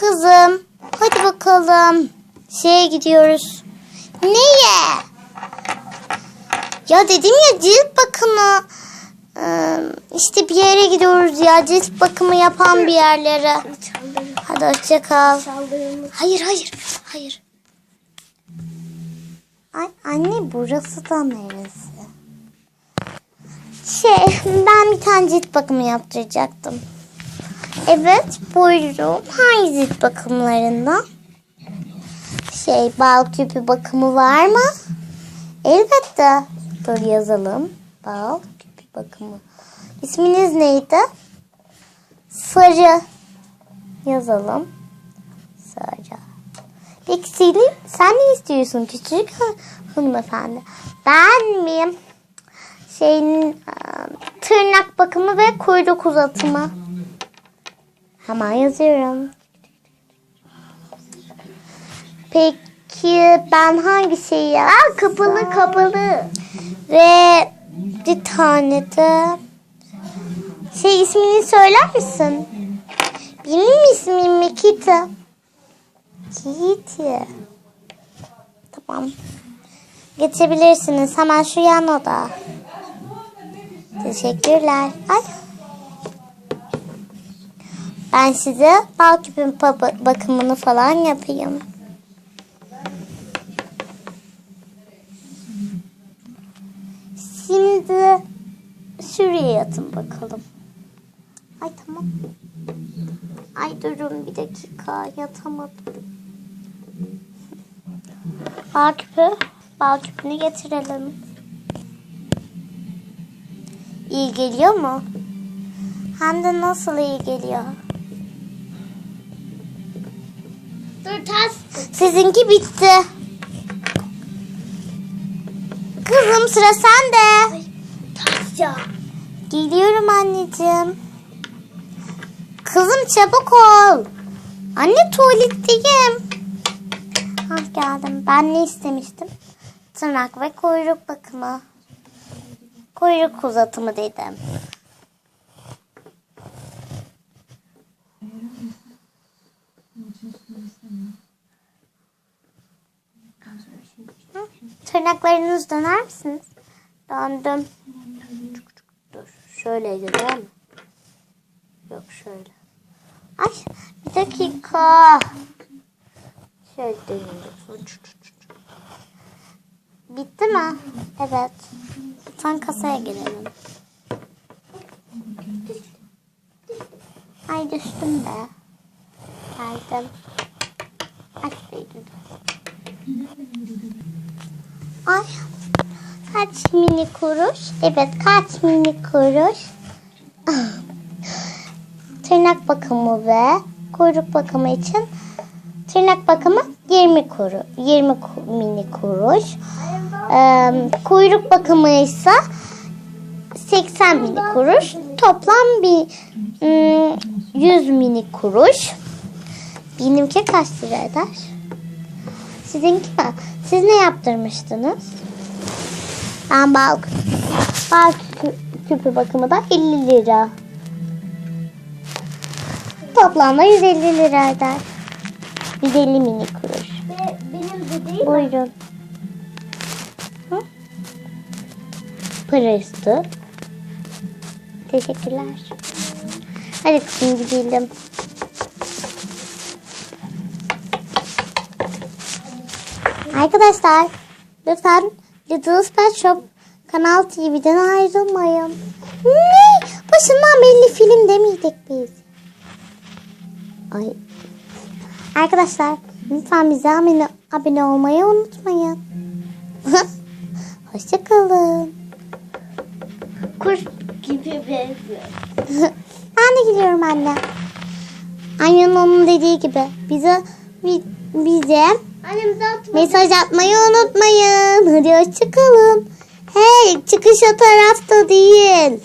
Kızım hadi bakalım. Şeye gidiyoruz. Neye? Ya dedim ya cilt bakımı. Ee, işte bir yere gidiyoruz ya cilt bakımı yapan bir yerlere. Hadi hoşça kal. Hayır hayır hayır. Ay anne burası da neresi? Şey ben bir tane cilt bakımı yaptıracaktım. Evet buyurun. Cilt bakımlarından? Şey bal küpü bakımı var mı? Elbette. Dur yazalım. Bal küpü bakımı. İsminiz neydi? Sarı. Yazalım. Sarı. Peki Selin sen ne istiyorsun küçük ha- hanımefendi? Ben mi? Şeyin e, tırnak bakımı ve kuyruk uzatımı. Hemen yazıyorum. Peki ben hangi şeyi? Aa, kapalı kapalı. Ve bir tane de şey ismini söyler misin? Benim ismim Mikita. Kitty. Tamam. Geçebilirsiniz. Hemen şu yan oda. Teşekkürler. Ay. Ben size bal küpün bakımını falan yapayım. Şimdi şuraya yatın bakalım. Ay tamam. Ay durun bir dakika yatamadım. Bal küpü, bal küpünü getirelim. İyi geliyor mu? Hem de nasıl iyi geliyor? Dur ters. Sizinki bitti. Kızım sıra sende. Ya. Geliyorum anneciğim. Kızım çabuk ol. Anne tuvaletteyim. Ah geldim. Ben ne istemiştim? Tırnak ve kuyruk bakımı. Kuyruk uzatımı dedim. Tırnaklarınızı döner misiniz? Döndüm. Dur. Şöyleydi değil mi? Yok şöyle. Ay bir dakika. Şöyle dönüyorum. Bitti mi? Evet. Lütfen kasaya girelim. Ay düştüm be. Geldim. Ay değdim. Ay kaç mini kuruş? Evet kaç mini kuruş? Tırnak bakımı ve kuyruk bakımı için tırnak bakımı 20 kuru 20 ku- mini kuruş. Ee, kuyruk bakımı ise 80 mini kuruş. Toplam bir ım, 100 mini kuruş. Benimki kaç lira eder? Sizinki mi? Siz ne yaptırmıştınız? Ben bal, bal küpü, küpü bakımı da 50 lira. Toplamda 150 lira eder. 150 mini kuruş. Ve benim de değil mi? Buyurun. Üstü. Teşekkürler. Hadi kızım gidelim. Arkadaşlar lütfen Little Pet Shop Kanal TV'den ayrılmayın. Ne? Başından belli film demeyecek biz. Ay. Arkadaşlar lütfen bize abone, abone olmayı unutmayın. Hoşçakalın. Kuş gibi benziyor. ben de gidiyorum anne. Annenin onun dediği gibi bize bi- bize mesaj atmayı unutmayın. Hadi hoşçakalın. Hey çıkış o tarafta değil.